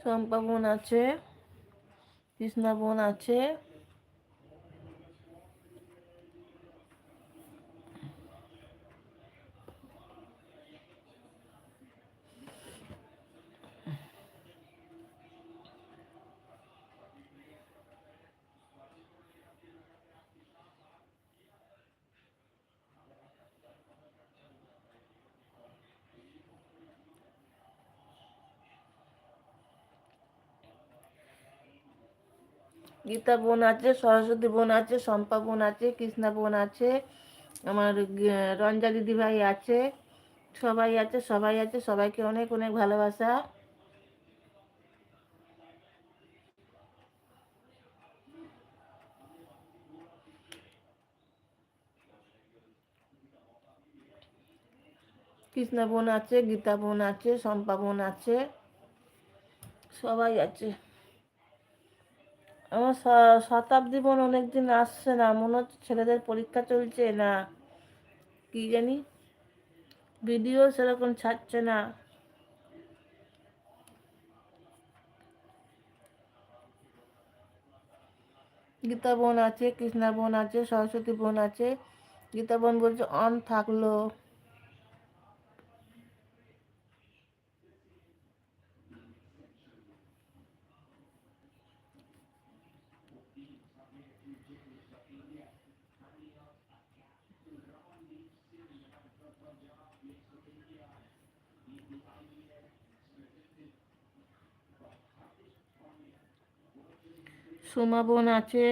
শম্পা বোন আছে কৃষ্ণা বোন আছে। গীতা বোন আছে, সরস্বতী বোন আছে, শম্পা বোন আছে, কৃষ্ণা বোন আছে, আমার রঞ্জা দিদি ভাই আছে, সবাই আছে সবাই আছে, সবাইকে অনেক অনেক ভালোবাসা। কৃষ্ণা বোন আছে, গীতা বোন আছে, শম্পা বোন আছে, সবাই আছে। আমার শতাব্দী বোন অনেকদিন আসছে না, মনে হচ্ছে ছেলেদের পরীক্ষা চলছে না। কি জানি? ভিডিও সেরকম ছাড়ছে না। গীতা বোন আছে, কৃষ্ণা বোন আছে, সরস্বতী বোন আছে। গীতা বোন বলছে, অন থাকল। সোমা বোন আছে,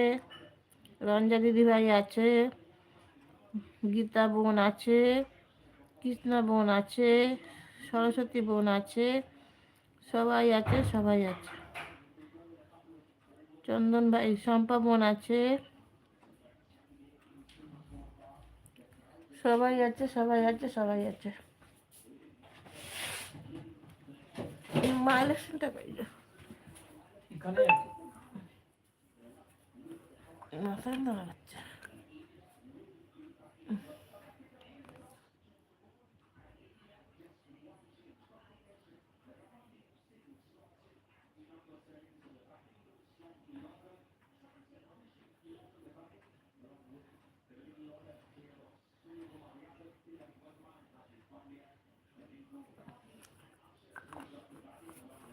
রঞ্জা দিদিভাই আছে, গীতা বোন আছে, কৃষ্ণা বোন আছে, সরস্বতী বোন আছে, সবাই আছে সবাই আছে। চন্দন ভাই, শম্পা বোন আছে, সবাই আছে সবাই আছে সবাই আছে। মা ইলেকশনটা পাইল। এখানে মাথায় না বাচ্চা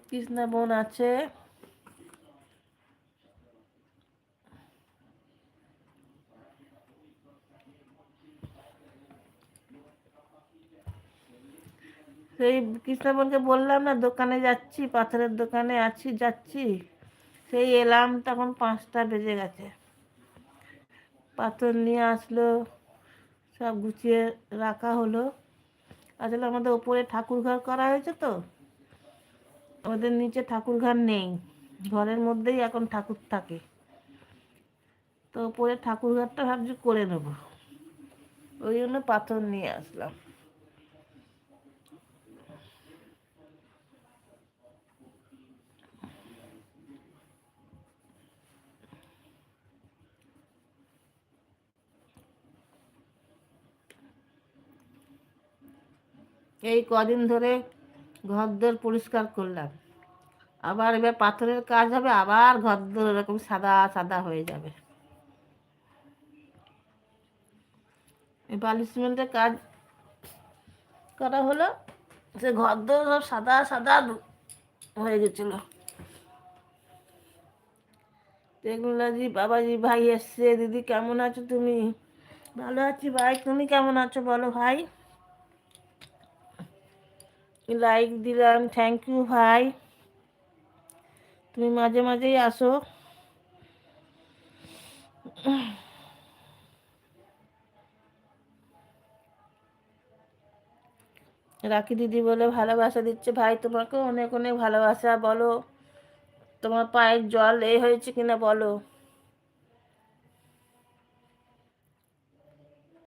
কৃষ্ণা বোন আছে সেই কৃষ্ণবনকে বললাম না, দোকানে যাচ্ছি, পাথরের দোকানে আছি, যাচ্ছি। সেই এলাম, তখন পাঁচটা বেজে গেছে। পাথর নিয়ে আসলো, সব গুছিয়ে রাখা হলো। আসলে আমাদের ওপরে ঠাকুর ঘর করা হয়েছে তো। আমাদের নিচে ঠাকুর ঘর নেই। ঘরের মধ্যেই এখন ঠাকুর থাকে। তো ওপরে ঠাকুর ঘরটা ভাবছি করে নেব। ওই জন্য পাথর নিয়ে আসলাম। এই কদিন ধরে ঘরদোর পরিষ্কার করলাম। আবার এবার পাথরের কাজ হবে, আবার ঘরদোর এরকম সাদা সাদা হয়ে যাবে। এই বালি সিমেন্টের কাজ করা হলো, সে ঘরদোর সব সাদা সাদা হয়ে গেছিল। টেকনোলজি, বাবাজি, ভাই এসছে। দিদি, কেমন আছো তুমি? ভালো আছি ভাই, তুমি কেমন আছো বলো ভাই? লাইক দিলাম থ্যাংক ইউ ভাই। তুমি মাঝে মাঝেই আসো। রাখি দিদি বলে, ভালোবাসা দিচ্ছে ভাই তোমাকে অনেক অনেক ভালোবাসা, বলো। তোমার পায়ের জল এ হয়েছে কিনা বলো।